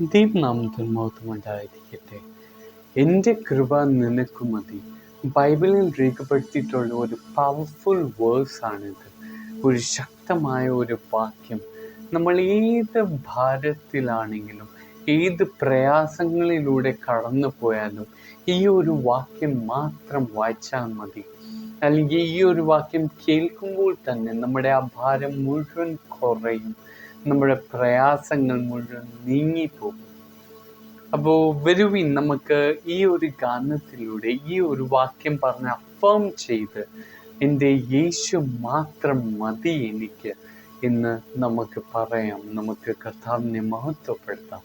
ദൈവനാമത്തിൽ മഹത്വമുണ്ടായിരിക്കട്ടെ എന്റെ കൃപ നിനക്ക് മതി. ബൈബിളിൽ രേഖപ്പെടുത്തിയിട്ടുള്ള ഒരു പവർഫുൾ വേഴ്സ് വേഴ്സാണിത് ഒരു ശക്തമായ ഒരു വാക്യം. നമ്മൾ ഏത് ഭാരത്തിലാണെങ്കിലും ഏത് പ്രയാസങ്ങളിലൂടെ കടന്നു പോയാലും ഈ ഒരു വാക്യം മാത്രം വായിച്ചാൽ മതി. അല്ലെങ്കിൽ ഈ ഒരു വാക്യം കേൾക്കുമ്പോൾ തന്നെ നമ്മുടെ ആ ഭാരം മുഴുവൻ കുറയും. നമ്മുടെ പ്രയാസങ്ങൾ മുഴുവൻ നീങ്ങിപ്പോകും. അപ്പോൾ വരുവിൻ നമുക്ക് ഈ ഒരു ഗാനത്തിലൂടെ ഈ ഒരു വാക്യം പറഞ്ഞ് അഫേം ചെയ്ത് എന്റെ യേശു മാത്രം മതി എനിക്ക് എന്ന് നമുക്ക് പറയാം. നമുക്ക് കർത്താവിനെ മഹത്വപ്പെടുത്താം.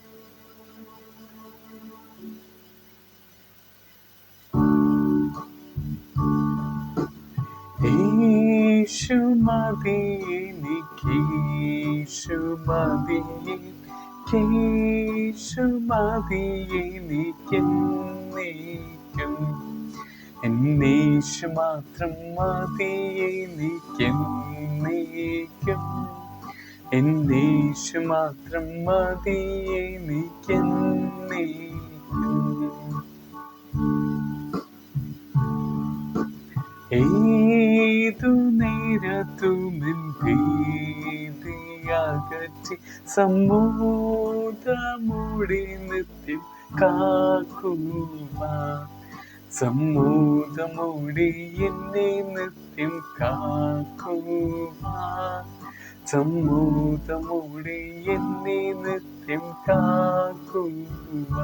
യേശു മതി എനിക്ക്. യേശു മതി യേശു മതി എനിക്കെന്നേക്കും എന്നേശു മാത്രം മതി എനിക്കെന്നേക്കും എന്നേശു മാത്രം മതി എനിക്കെന്നേക്കും ഏതു നേരത്തുമിൻ ഭീതിയകറ്റി സമ്മോദമുടി നിത്യം കാക്കുക സമ്മോദമുടി എന്നെ നിത്യം കാക്കുക സമ്മോദമുടി എന്നെ നിത്യം കാക്കുക